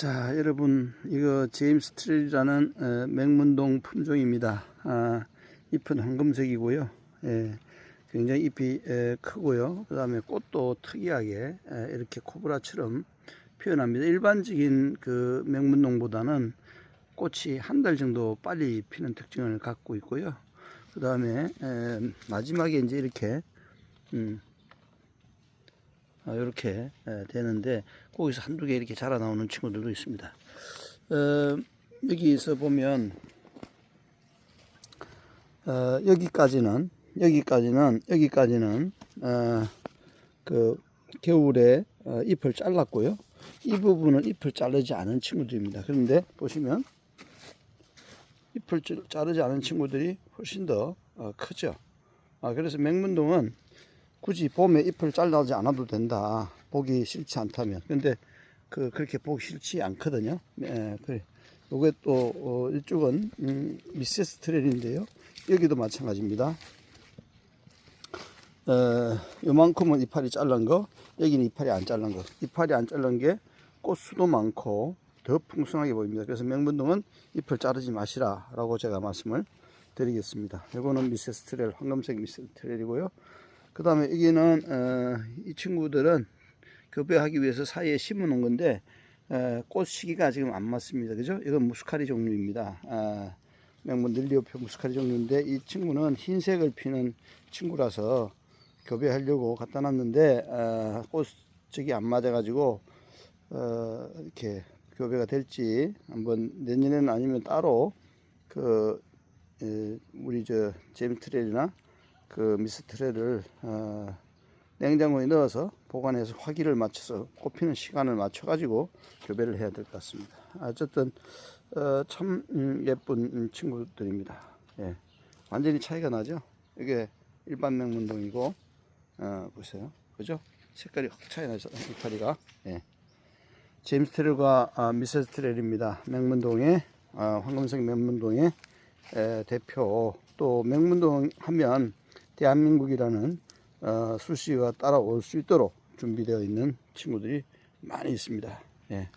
자, 여러분, 이거 제임스 트레이라는 어, 맹문동 품종입니다. 아, 잎은 황금색이고요. 예, 굉장히 잎이 에, 크고요. 그 다음에 꽃도 특이하게 에, 이렇게 코브라처럼 피어납니다. 일반적인 그 맹문동보다는 꽃이 한 달 정도 빨리 피는 특징을 갖고 있고요. 그 다음에 마지막에 이제 이렇게 음, 아, 이렇게 에, 되는데 거기서 한두 개 이렇게 자라 나오는 친구들도 있습니다. 어, 여기서 보면 어, 여기까지는 여기까지는 여기까지는 어, 그 겨울에 어, 잎을 잘랐고요. 이 부분은 잎을 자르지 않은 친구들입니다. 그런데 보시면 잎을 자- 자르지 않은 친구들이 훨씬 더 어, 크죠. 아, 그래서 맹문동은 굳이 봄에 잎을 잘라지 않아도 된다. 보기 싫지 않다면. 근데 그 그렇게 보기 싫지 않거든요. 예, 그래. 요게 또 어, 이쪽은 음, 미세스 트레일인데요. 여기도 마찬가지입니다. 어, 요만큼은 이파리 잘란 거, 여기는 이파리 안 잘란 거. 이파리 안 잘란 게 꽃수도 많고 더 풍성하게 보입니다. 그래서 명분동은 잎을 자르지 마시라 라고 제가 말씀을 드리겠습니다. 요거는 미세스 트레일, 황금색 미세스 트레일이고요. 그 다음에 여기는 어, 이 친구들은 교배하기 위해서 사이에 심어 놓은 건데 어, 꽃 시기가 지금 안 맞습니다. 그죠? 이건 무스카리 종류입니다. 아, 명문 닐리오표 무스카리 종류인데 이 친구는 흰색을 피는 친구라서 교배하려고 갖다 놨는데 아, 꽃이 안 맞아 가지고 어, 이렇게 교배가 될지 한번 내년에는 아니면 따로 그 에, 우리 저 제미트레일이나 그 미스트레를 어, 냉장고에 넣어서 보관해서 화기를 맞춰서 꽃피는 시간을 맞춰 가지고 교배를 해야 될 것 같습니다. 어쨌든 어, 참 음, 예쁜 음, 친구들입니다. 예. 완전히 차이가 나죠. 이게 일반 맹문동이고 어, 보세요, 그죠? 색깔이 확 차이 나죠. 이파리가. 예. 제임스 트렐과 아, 미세스 트렐입니다. 맹문동의 아, 황금색 맹문동의 에, 대표 또 맹문동 하면 대한민국이라는 어, 수시가 따라올 수 있도록 준비되어 있는 친구들이 많이 있습니다. 예.